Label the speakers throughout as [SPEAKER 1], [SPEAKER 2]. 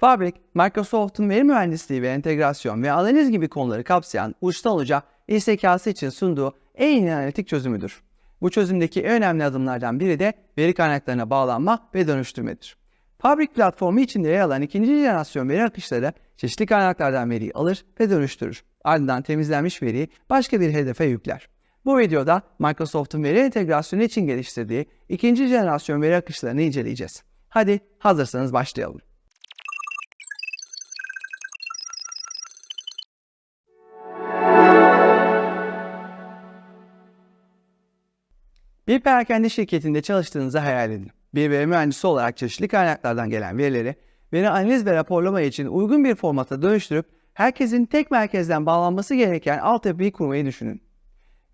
[SPEAKER 1] Fabric, Microsoft'un veri mühendisliği ve entegrasyon ve analiz gibi konuları kapsayan uçtan uca iş zekası için sunduğu en analitik çözümüdür. Bu çözümdeki en önemli adımlardan biri de veri kaynaklarına bağlanma ve dönüştürmedir. Fabric platformu içinde yer alan ikinci jenerasyon veri akışları çeşitli kaynaklardan veriyi alır ve dönüştürür. Ardından temizlenmiş veriyi başka bir hedefe yükler. Bu videoda Microsoft'un veri entegrasyonu için geliştirdiği ikinci jenerasyon veri akışlarını inceleyeceğiz. Hadi hazırsanız başlayalım. Bir perakende şirketinde çalıştığınızı hayal edin. Bir veri mühendisi olarak çeşitli kaynaklardan gelen verileri veri analiz ve raporlama için uygun bir formata dönüştürüp herkesin tek merkezden bağlanması gereken altyapıyı kurmayı düşünün.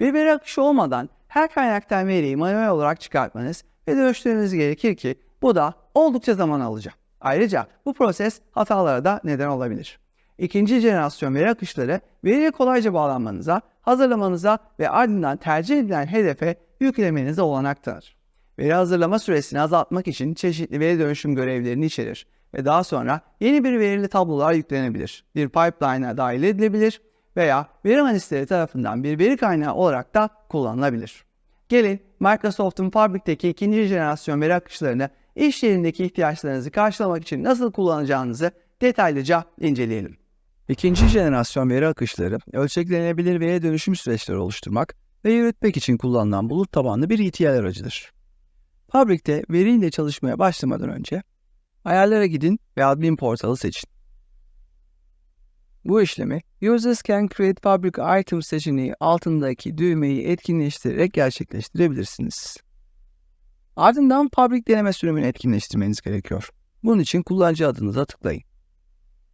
[SPEAKER 1] Bir veri akışı olmadan her kaynaktan veriyi manuel olarak çıkartmanız ve dönüştürmeniz gerekir ki bu da oldukça zaman alacak. Ayrıca bu proses hatalara da neden olabilir. İkinci jenerasyon veri akışları veriye kolayca bağlanmanıza, hazırlamanıza ve ardından tercih edilen hedefe yüklemenize olanak tanır. Veri hazırlama süresini azaltmak için çeşitli veri dönüşüm görevlerini içerir ve daha sonra yeni bir verili tablolar yüklenebilir. Bir pipeline'a dahil edilebilir veya veri analistleri tarafından bir veri kaynağı olarak da kullanılabilir. Gelin Microsoft'un Fabric'teki ikinci jenerasyon veri akışlarını iş yerindeki ihtiyaçlarınızı karşılamak için nasıl kullanacağınızı detaylıca inceleyelim. İkinci jenerasyon veri akışları, ölçeklenebilir veri dönüşüm süreçleri oluşturmak ve yürütmek için kullanılan bulut tabanlı bir ETL aracıdır. Fabrikte veriyle çalışmaya başlamadan önce ayarlara gidin ve admin portalı seçin. Bu işlemi Users can create fabric item seçeneği altındaki düğmeyi etkinleştirerek gerçekleştirebilirsiniz. Ardından Fabric deneme sürümünü etkinleştirmeniz gerekiyor. Bunun için kullanıcı adınıza tıklayın.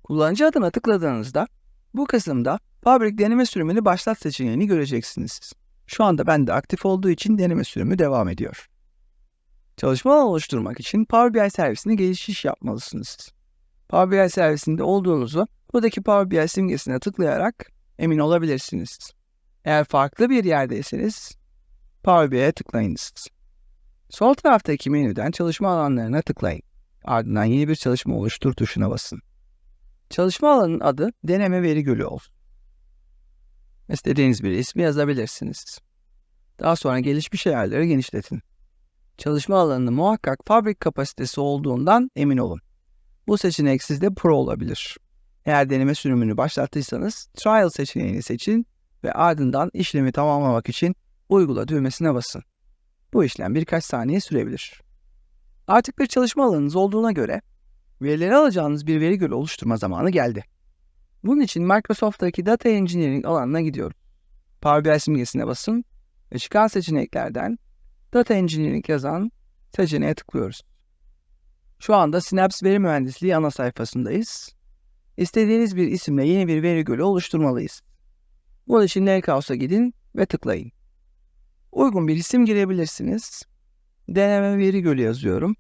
[SPEAKER 1] Kullanıcı adına tıkladığınızda bu kısımda Fabric deneme sürümünü başlat seçeneğini göreceksiniz. Şu anda bende aktif olduğu için deneme sürümü devam ediyor. Çalışma oluşturmak için Power BI servisine geçiş yapmalısınız. Power BI servisinde olduğunuzu buradaki Power BI simgesine tıklayarak emin olabilirsiniz. Eğer farklı bir yerdeyseniz Power BI'ye tıklayınız. Sol taraftaki menüden çalışma alanlarına tıklayın. Ardından yeni bir çalışma oluştur tuşuna basın. Çalışma alanının adı deneme veri gölü olsun. İstediğiniz bir ismi yazabilirsiniz. Daha sonra gelişmiş ayarları genişletin. Çalışma alanının muhakkak fabrik kapasitesi olduğundan emin olun. Bu seçenek sizde Pro olabilir. Eğer deneme sürümünü başlattıysanız Trial seçeneğini seçin ve ardından işlemi tamamlamak için Uygula düğmesine basın. Bu işlem birkaç saniye sürebilir. Artık bir çalışma alanınız olduğuna göre verileri alacağınız bir veri gölü oluşturma zamanı geldi. Bunun için Microsoft'taki Data Engineering alanına gidiyorum. Power BI simgesine basın ve çıkan seçeneklerden Data Engineering yazan seçeneğe tıklıyoruz. Şu anda Synapse Veri Mühendisliği ana sayfasındayız. İstediğiniz bir isimle yeni bir veri gölü oluşturmalıyız. Bunun için Lakehouse'a gidin ve tıklayın. Uygun bir isim girebilirsiniz. Deneme veri gölü yazıyorum.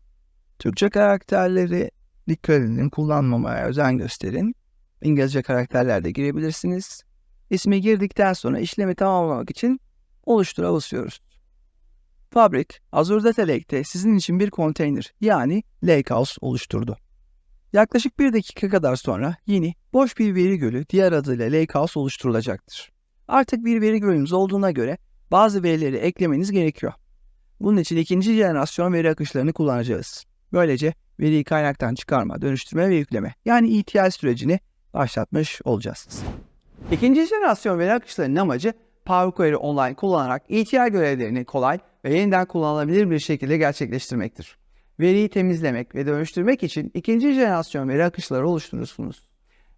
[SPEAKER 1] Türkçe karakterleri dikkat edin, kullanmamaya özen gösterin. İngilizce karakterler de girebilirsiniz. İsmi girdikten sonra işlemi tamamlamak için oluştura basıyoruz. Fabric, Azure Data Lake'te sizin için bir konteyner yani Lakehouse oluşturdu. Yaklaşık bir dakika kadar sonra yeni boş bir veri gölü diğer adıyla Lakehouse oluşturulacaktır. Artık bir veri gölünüz olduğuna göre bazı verileri eklemeniz gerekiyor. Bunun için ikinci jenerasyon veri akışlarını kullanacağız. Böylece veriyi kaynaktan çıkarma, dönüştürme ve yükleme yani ETL sürecini başlatmış olacağız. İkinci jenerasyon veri akışlarının amacı Power Query Online kullanarak ETL görevlerini kolay ve yeniden kullanılabilir bir şekilde gerçekleştirmektir. Veriyi temizlemek ve dönüştürmek için ikinci jenerasyon veri akışları oluşturursunuz.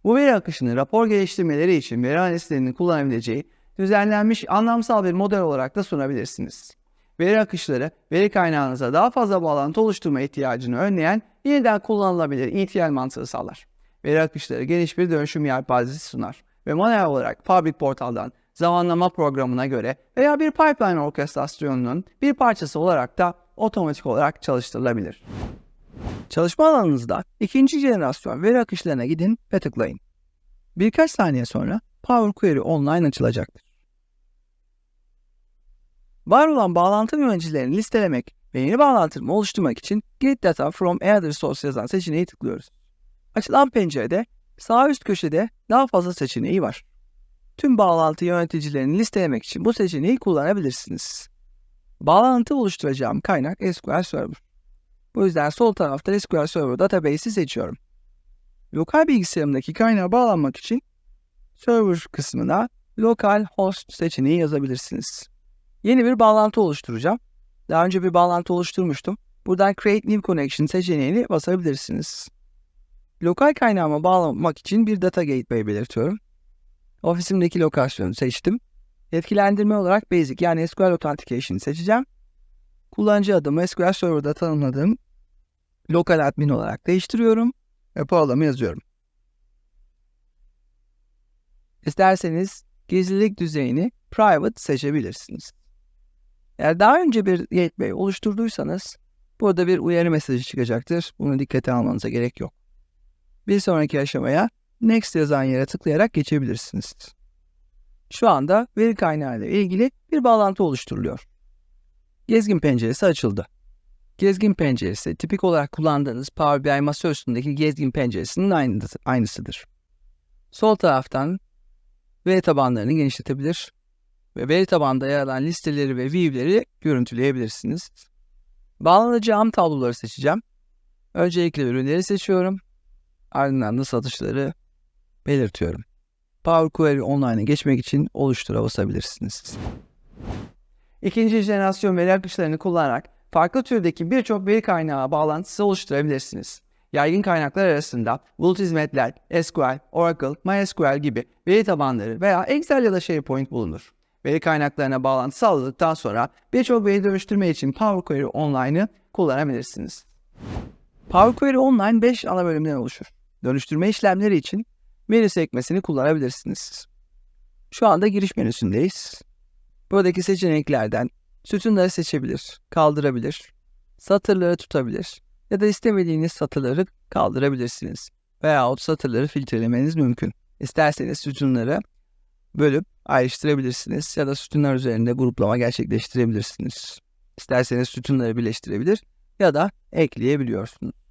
[SPEAKER 1] Bu veri akışını rapor geliştirmeleri için veri analistlerinin kullanabileceği düzenlenmiş anlamsal bir model olarak da sunabilirsiniz. Veri akışları, veri kaynağınıza daha fazla bağlantı oluşturma ihtiyacını önleyen yeniden kullanılabilir ETL mantığı sağlar. Veri akışları geniş bir dönüşüm yelpazesi sunar ve manuel olarak Fabric portaldan zamanlama programına göre veya bir pipeline orkestrasyonunun bir parçası olarak da otomatik olarak çalıştırılabilir. Çalışma alanınızda ikinci jenerasyon veri akışlarına gidin ve tıklayın. Birkaç saniye sonra Power Query Online açılacaktır. Var olan bağlantı yöneticilerini listelemek ve yeni bağlantımı oluşturmak için Get Data from Other Source yazan seçeneği tıklıyoruz. Açılan pencerede sağ üst köşede daha fazla seçeneği var. Tüm bağlantı yöneticilerini listelemek için bu seçeneği kullanabilirsiniz. Bağlantı oluşturacağım kaynak SQL Server. Bu yüzden sol tarafta SQL Server Database'i seçiyorum. Lokal bilgisayarımdaki kaynağa bağlanmak için Server kısmına Local Host seçeneği yazabilirsiniz. Yeni bir bağlantı oluşturacağım. Daha önce bir bağlantı oluşturmuştum. Buradan Create New Connection seçeneğini basabilirsiniz. Lokal kaynağıma bağlamak için bir Data Gateway belirtiyorum. Ofisimdeki lokasyonu seçtim. Etkilendirme olarak Basic yani SQL Authentication seçeceğim. Kullanıcı adımı SQL Server'da tanımladığım lokal admin olarak değiştiriyorum ve bağlamı yazıyorum. İsterseniz gizlilik düzeyini private seçebilirsiniz. Eğer daha önce bir gateway oluşturduysanız burada bir uyarı mesajı çıkacaktır. Bunu dikkate almanıza gerek yok. Bir sonraki aşamaya Next yazan yere tıklayarak geçebilirsiniz. Şu anda veri kaynağı ile ilgili bir bağlantı oluşturuluyor. Gezgin penceresi açıldı. Gezgin penceresi tipik olarak kullandığınız Power BI masa üstündeki gezgin penceresinin aynısıdır. Sol taraftan veri tabanlarını genişletebilir ve veri tabanında yer alan listeleri ve view'leri görüntüleyebilirsiniz. Bağlanacağım tabloları seçeceğim. Öncelikle ürünleri seçiyorum. Ardından da satışları belirtiyorum. Power Query Online'a geçmek için oluştura basabilirsiniz. İkinci jenerasyon veri akışlarını kullanarak farklı türdeki birçok veri kaynağı bağlantısı oluşturabilirsiniz. Yaygın kaynaklar arasında bulut hizmetler, SQL, Oracle, MySQL gibi veri tabanları veya Excel ya da SharePoint bulunur. Veri kaynaklarına bağlantı sağladıktan sonra birçok veri dönüştürme için Power Query Online'ı kullanabilirsiniz. Power Query Online 5 ana bölümden oluşur. Dönüştürme işlemleri için veri sekmesini kullanabilirsiniz. Şu anda giriş menüsündeyiz. Buradaki seçeneklerden sütunları seçebilir, kaldırabilir, satırları tutabilir ya da istemediğiniz satırları kaldırabilirsiniz. Veyahut satırları filtrelemeniz mümkün. İsterseniz sütunları bölüp ayrıştırabilirsiniz ya da sütunlar üzerinde gruplama gerçekleştirebilirsiniz. İsterseniz sütunları birleştirebilir ya da ekleyebiliyorsunuz.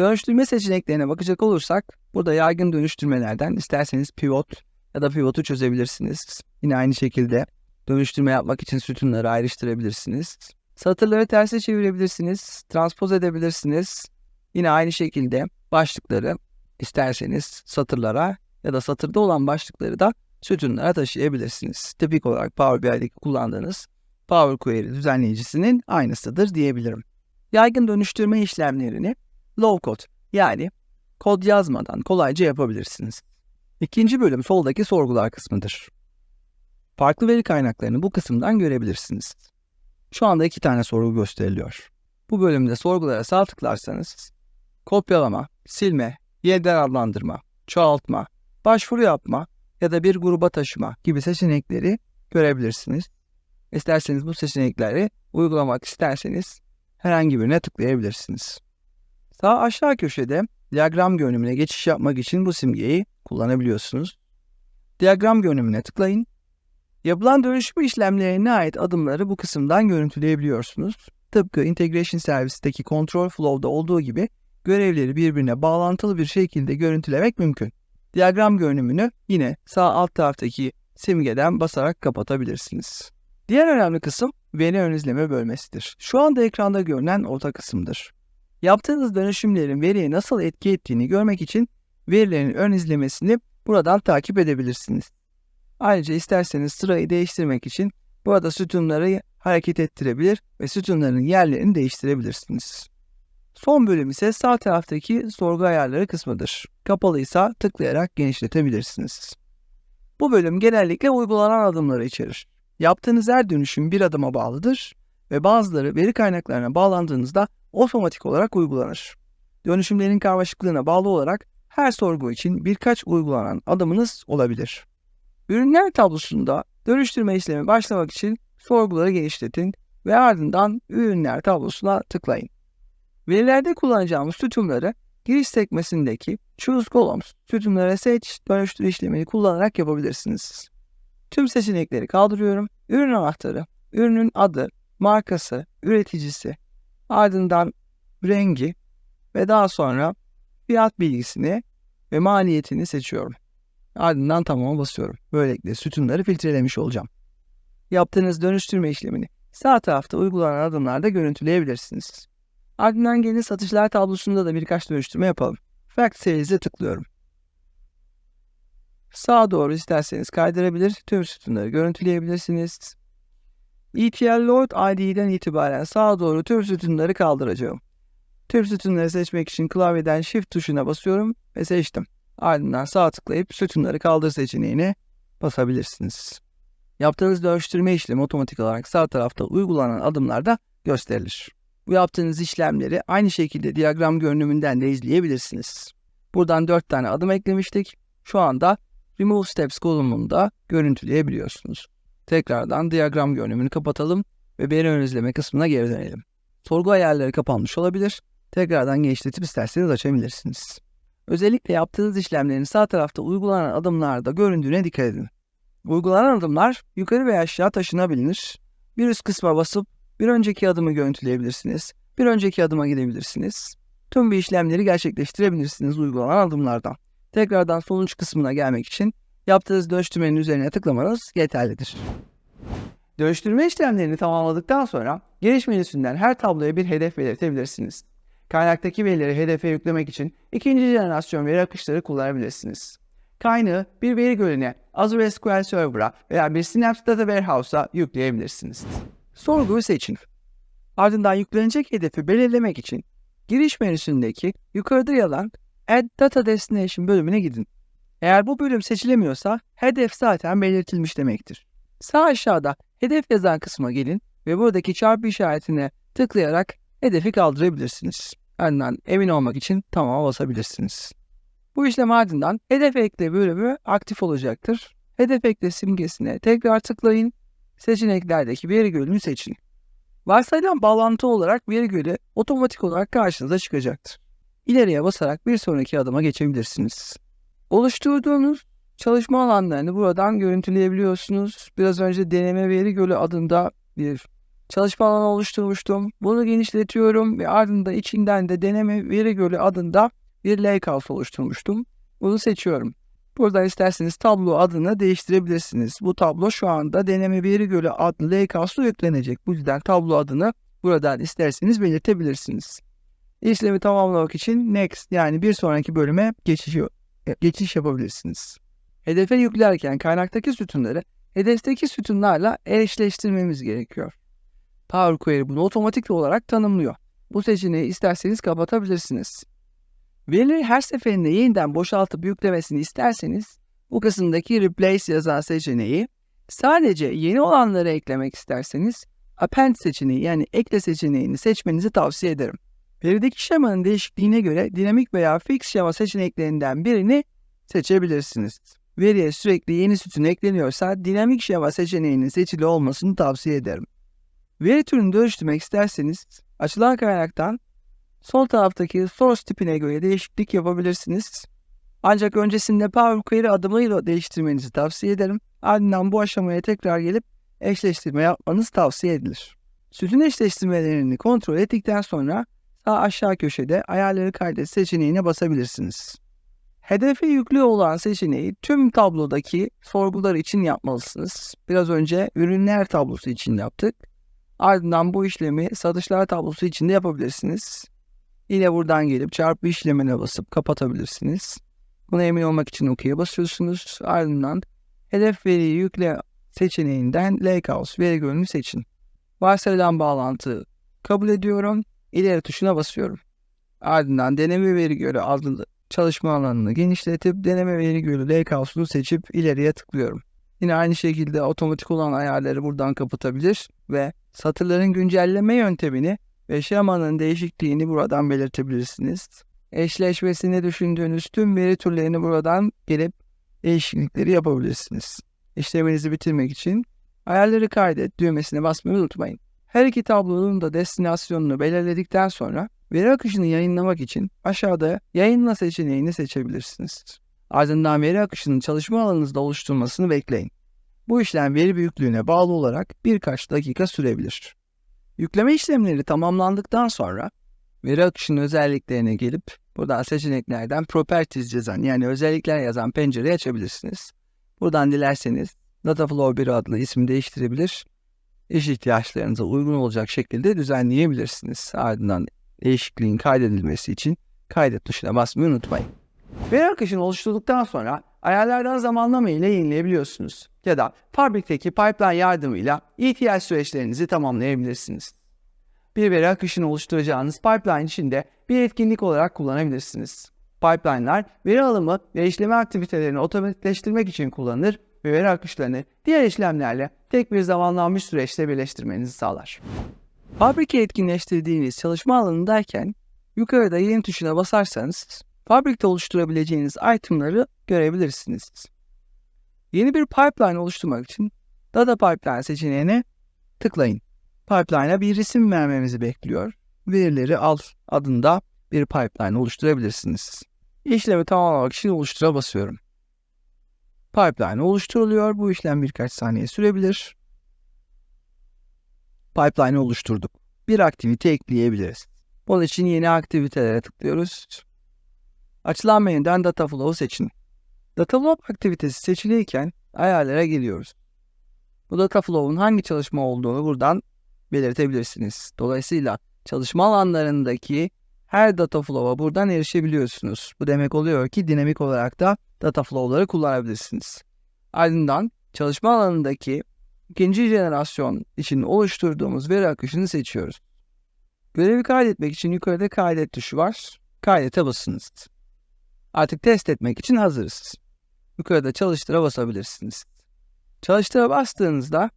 [SPEAKER 1] Dönüştürme seçeneklerine bakacak olursak burada yaygın dönüştürmelerden isterseniz pivot ya da pivotu çözebilirsiniz. Yine aynı şekilde dönüştürme yapmak için sütunları ayrıştırabilirsiniz. Satırları terse çevirebilirsiniz, transpoz edebilirsiniz. Yine aynı şekilde başlıkları isterseniz satırlara ya da satırda olan başlıkları da sütunlara taşıyabilirsiniz. Tipik olarak Power BI'deki kullandığınız Power Query düzenleyicisinin aynısıdır diyebilirim. Yaygın dönüştürme işlemlerini low code yani kod yazmadan kolayca yapabilirsiniz. İkinci bölüm soldaki sorgular kısmıdır. Farklı veri kaynaklarını bu kısımdan görebilirsiniz. Şu anda iki tane sorgu gösteriliyor. Bu bölümde sorgulara sağ tıklarsanız kopyalama, silme, yeniden adlandırma, çoğaltma, başvuru yapma ya da bir gruba taşıma gibi seçenekleri görebilirsiniz. İsterseniz bu seçenekleri uygulamak isterseniz herhangi birine tıklayabilirsiniz. Sağ aşağı köşede diyagram görünümüne geçiş yapmak için bu simgeyi kullanabiliyorsunuz. Diyagram görünümüne tıklayın. Yapılan dönüşüm işlemlerine ait adımları bu kısımdan görüntüleyebiliyorsunuz. Tıpkı Integration Service'deki Control Flow'da olduğu gibi görevleri birbirine bağlantılı bir şekilde görüntülemek mümkün. Diyagram görünümünü yine sağ alt taraftaki simgeden basarak kapatabilirsiniz. Diğer önemli kısım veri ön izleme bölmesidir. Şu anda ekranda görünen orta kısımdır. Yaptığınız dönüşümlerin veriye nasıl etki ettiğini görmek için verilerin ön izlemesini buradan takip edebilirsiniz. Ayrıca isterseniz sırayı değiştirmek için burada sütunları hareket ettirebilir ve sütunların yerlerini değiştirebilirsiniz. Son bölüm ise sağ taraftaki sorgu ayarları kısmıdır. Kapalıysa tıklayarak genişletebilirsiniz. Bu bölüm genellikle uygulanan adımları içerir. Yaptığınız her dönüşüm bir adıma bağlıdır ve bazıları veri kaynaklarına bağlandığınızda otomatik olarak uygulanır. Dönüşümlerin karmaşıklığına bağlı olarak her sorgu için birkaç uygulanan adımınız olabilir. Ürünler tablosunda dönüştürme işlemi başlamak için sorguları genişletin ve ardından ürünler tablosuna tıklayın. Verilerde kullanacağımız sütunları giriş sekmesindeki Choose Columns sütunlara seç, dönüştür işlemini kullanarak yapabilirsiniz. Tüm seçenekleri kaldırıyorum. Ürün anahtarı, ürünün adı, markası, üreticisi, ardından rengi ve daha sonra fiyat bilgisini ve maliyetini seçiyorum. Ardından tamama basıyorum. Böylelikle sütunları filtrelemiş olacağım. Yaptığınız dönüştürme işlemini sağ tarafta uygulanan adımlarda görüntüleyebilirsiniz. Ardından gelin satışlar tablosunda da birkaç dönüştürme yapalım. Fact Series'e tıklıyorum. Sağa doğru isterseniz kaydırabilir, tüm sütunları görüntüleyebilirsiniz. ETL Load ID'den itibaren sağa doğru tüm sütunları kaldıracağım. Tüm sütunları seçmek için klavyeden Shift tuşuna basıyorum ve seçtim. Ardından sağ tıklayıp sütunları kaldır seçeneğine basabilirsiniz. Yaptığınız dönüştürme işlemi otomatik olarak sağ tarafta uygulanan adımlarda gösterilir. Bu yaptığınız işlemleri aynı şekilde diyagram görünümünden de izleyebilirsiniz. Buradan 4 tane adım eklemiştik. Şu anda Remove Steps kolumunda görüntüleyebiliyorsunuz. Tekrardan diyagram görünümünü kapatalım ve veri ön kısmına geri dönelim. Sorgu ayarları kapanmış olabilir. Tekrardan genişletip isterseniz açabilirsiniz. Özellikle yaptığınız işlemlerin sağ tarafta uygulanan adımlarda göründüğüne dikkat edin. Uygulanan adımlar yukarı veya aşağı taşınabilir. Bir üst kısma basıp bir önceki adımı görüntüleyebilirsiniz. Bir önceki adıma gidebilirsiniz. Tüm bir işlemleri gerçekleştirebilirsiniz uygulanan adımlardan. Tekrardan sonuç kısmına gelmek için yaptığınız dönüştürmenin üzerine tıklamanız yeterlidir. Dönüştürme işlemlerini tamamladıktan sonra giriş menüsünden her tabloya bir hedef belirtebilirsiniz. Kaynaktaki verileri hedefe yüklemek için ikinci jenerasyon veri akışları kullanabilirsiniz. Kaynağı bir veri gölüne, Azure SQL Server'a veya bir Synapse Data Warehouse'a yükleyebilirsiniz. Sorguyu seçin. Ardından yüklenecek hedefi belirlemek için giriş menüsündeki yukarıda yazan Add Data Destination bölümüne gidin. Eğer bu bölüm seçilemiyorsa hedef zaten belirtilmiş demektir. Sağ aşağıda hedef yazan kısma gelin ve buradaki çarpı işaretine tıklayarak hedefi kaldırabilirsiniz. Ardından emin olmak için tamama basabilirsiniz. Bu işlem ardından hedef ekle bölümü aktif olacaktır. Hedef ekle simgesine tekrar tıklayın. Seçeneklerdeki veri gölünü seçin. Varsayılan bağlantı olarak veri gölü otomatik olarak karşınıza çıkacaktır. İleriye basarak bir sonraki adıma geçebilirsiniz. Oluşturduğunuz çalışma alanlarını buradan görüntüleyebiliyorsunuz. Biraz önce deneme veri gölü adında bir çalışma alanı oluşturmuştum. Bunu genişletiyorum ve ardından içinden de deneme veri gölü adında bir lakehouse oluşturmuştum. Bunu seçiyorum. Buradan isterseniz tablo adını değiştirebilirsiniz. Bu tablo şu anda deneme veri gölü adlı lakehouse'a yüklenecek. Bu yüzden tablo adını buradan isterseniz belirtebilirsiniz. İşlemi tamamlamak için next yani bir sonraki bölüme geçiş, geçiş yapabilirsiniz. Hedefe yüklerken kaynaktaki sütunları hedefteki sütunlarla eşleştirmemiz gerekiyor. Power Query bunu otomatik olarak tanımlıyor. Bu seçeneği isterseniz kapatabilirsiniz. Verileri her seferinde yeniden boşaltıp yüklemesini isterseniz bu kısımdaki Replace yazan seçeneği sadece yeni olanları eklemek isterseniz Append seçeneği yani ekle seçeneğini seçmenizi tavsiye ederim. Verideki şemanın değişikliğine göre dinamik veya fix şema seçeneklerinden birini seçebilirsiniz. Veriye sürekli yeni sütun ekleniyorsa dinamik şema seçeneğinin seçili olmasını tavsiye ederim. Veri türünü dönüştürmek isterseniz açılan kaynaktan sol taraftaki source tipine göre değişiklik yapabilirsiniz. Ancak öncesinde Power Query adımıyla değiştirmenizi tavsiye ederim. Ardından bu aşamaya tekrar gelip eşleştirme yapmanız tavsiye edilir. Sütun eşleştirmelerini kontrol ettikten sonra sağ aşağı köşede ayarları kaydet seçeneğine basabilirsiniz. Hedefe yüklü olan seçeneği tüm tablodaki sorgular için yapmalısınız. Biraz önce ürünler tablosu için yaptık. Ardından bu işlemi satışlar tablosu için de yapabilirsiniz. Yine buradan gelip çarpı işlemine basıp kapatabilirsiniz. Buna emin olmak için OK'ye basıyorsunuz. Ardından hedef veriyi yükle seçeneğinden Lakehouse veri gölünü seçin. Varsayılan bağlantı kabul ediyorum. İleri tuşuna basıyorum. Ardından deneme veri gölü adlı çalışma alanını genişletip deneme veri gölü Lakehouse'unu seçip ileriye tıklıyorum. Yine aynı şekilde otomatik olan ayarları buradan kapatabilir ve satırların güncelleme yöntemini ve şemanın değişikliğini buradan belirtebilirsiniz. Eşleşmesini düşündüğünüz tüm veri türlerini buradan gelip değişiklikleri yapabilirsiniz. İşleminizi bitirmek için ayarları kaydet düğmesine basmayı unutmayın. Her iki tablonun da destinasyonunu belirledikten sonra veri akışını yayınlamak için aşağıda yayınla seçeneğini seçebilirsiniz. Ardından veri akışının çalışma alanınızda oluşturulmasını bekleyin. Bu işlem veri büyüklüğüne bağlı olarak birkaç dakika sürebilir. Yükleme işlemleri tamamlandıktan sonra veri akışının özelliklerine gelip Buradan seçeneklerden Properties yazan yani özellikler yazan pencereyi açabilirsiniz. Buradan dilerseniz Dataflow 1 adlı ismi değiştirebilir. İş ihtiyaçlarınıza uygun olacak şekilde düzenleyebilirsiniz. Ardından değişikliğin kaydedilmesi için kaydet tuşuna basmayı unutmayın. Veri akışını oluşturduktan sonra ayarlardan zamanlama ile yenileyebiliyorsunuz. Ya da fabrikteki pipeline yardımıyla ETL süreçlerinizi tamamlayabilirsiniz. Bir veri akışını oluşturacağınız pipeline içinde bir etkinlik olarak kullanabilirsiniz. Pipeline'lar veri alımı ve işleme aktivitelerini otomatikleştirmek için kullanılır ve veri akışlarını diğer işlemlerle tek bir zamanlanmış süreçte birleştirmenizi sağlar. Fabrika etkinleştirdiğiniz çalışma alanındayken yukarıda yeni tuşuna basarsanız fabrikte oluşturabileceğiniz itemları görebilirsiniz. Yeni bir pipeline oluşturmak için Data Pipeline seçeneğine tıklayın. Pipeline'a bir isim vermemizi bekliyor. Verileri al adında bir pipeline oluşturabilirsiniz. İşlemi tamamlamak için oluştura basıyorum. Pipeline oluşturuluyor. Bu işlem birkaç saniye sürebilir. Pipeline oluşturduk. Bir aktivite ekleyebiliriz. Bunun için yeni aktivitelere tıklıyoruz. Açılan menüden Dataflow seçin. Dataflow aktivitesi seçiliyken ayarlara geliyoruz. Bu Dataflow'un hangi çalışma olduğunu buradan belirtebilirsiniz. Dolayısıyla çalışma alanlarındaki her Dataflow'a buradan erişebiliyorsunuz. Bu demek oluyor ki dinamik olarak da Dataflow'ları kullanabilirsiniz. Ardından çalışma alanındaki ikinci jenerasyon için oluşturduğumuz veri akışını seçiyoruz. Görevi kaydetmek için yukarıda kaydet tuşu var. Kaydete basınız. Artık test etmek için hazırız. Yukarıda çalıştıra basabilirsiniz. Çalıştıra bastığınızda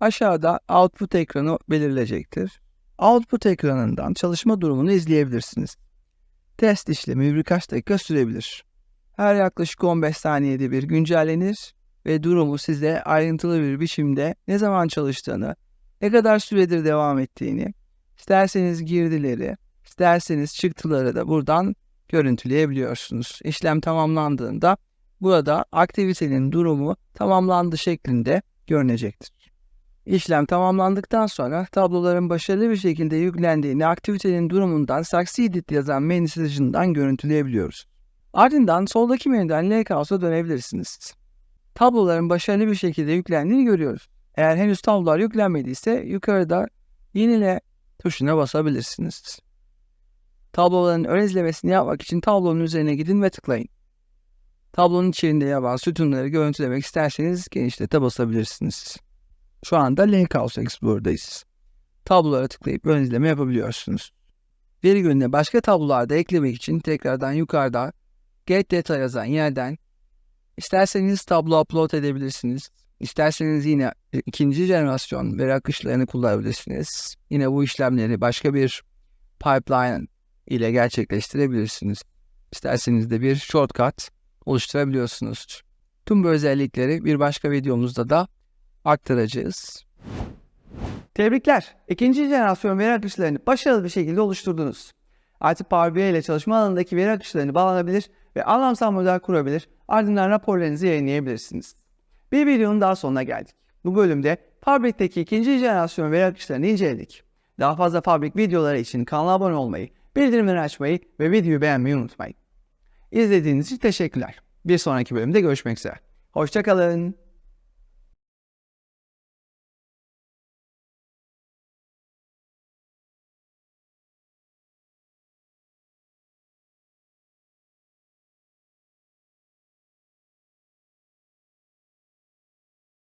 [SPEAKER 1] aşağıda output ekranı belirleyecektir. Output ekranından çalışma durumunu izleyebilirsiniz. Test işlemi birkaç dakika sürebilir. Her yaklaşık 15 saniyede bir güncellenir ve durumu size ayrıntılı bir biçimde ne zaman çalıştığını, ne kadar süredir devam ettiğini, isterseniz girdileri, isterseniz çıktıları da buradan görüntüleyebiliyorsunuz. İşlem tamamlandığında burada aktivitenin durumu tamamlandı şeklinde görünecektir. İşlem tamamlandıktan sonra tabloların başarılı bir şekilde yüklendiğini aktivitenin durumundan Succeeded yazan mesajından görüntüleyebiliyoruz. Ardından soldaki menüden Lakehouse'a dönebilirsiniz. Tabloların başarılı bir şekilde yüklendiğini görüyoruz. Eğer henüz tablolar yüklenmediyse yukarıda Yenile tuşuna basabilirsiniz. Tabloların ön izlemesini yapmak için tablonun üzerine gidin ve tıklayın. Tablonun içerisinde yer sütunları görüntülemek isterseniz genişlete basabilirsiniz. Şu anda Lakehouse Explorer'dayız. Tablolara tıklayıp ön izleme yapabiliyorsunuz. Veri gününe başka tablolarda eklemek için tekrardan yukarıda Get Data yazan yerden isterseniz tablo upload edebilirsiniz. İsterseniz yine ikinci jenerasyon veri akışlarını kullanabilirsiniz. Yine bu işlemleri başka bir pipeline ile gerçekleştirebilirsiniz. İsterseniz de bir shortcut oluşturabiliyorsunuz. Tüm bu özellikleri bir başka videomuzda da aktaracağız. Tebrikler. İkinci jenerasyon veri akışlarını başarılı bir şekilde oluşturdunuz. Artık Power BI ile çalışma alanındaki veri akışlarını bağlanabilir ve anlamsal model kurabilir, ardından raporlarınızı yayınlayabilirsiniz. Bir videonun daha sonuna geldik. Bu bölümde Fabrik'teki ikinci jenerasyon veri akışlarını inceledik. Daha fazla Fabrik videoları için kanala abone olmayı, bildirimleri açmayı ve videoyu beğenmeyi unutmayın. İzlediğiniz için teşekkürler. Bir sonraki bölümde görüşmek üzere. Hoşçakalın.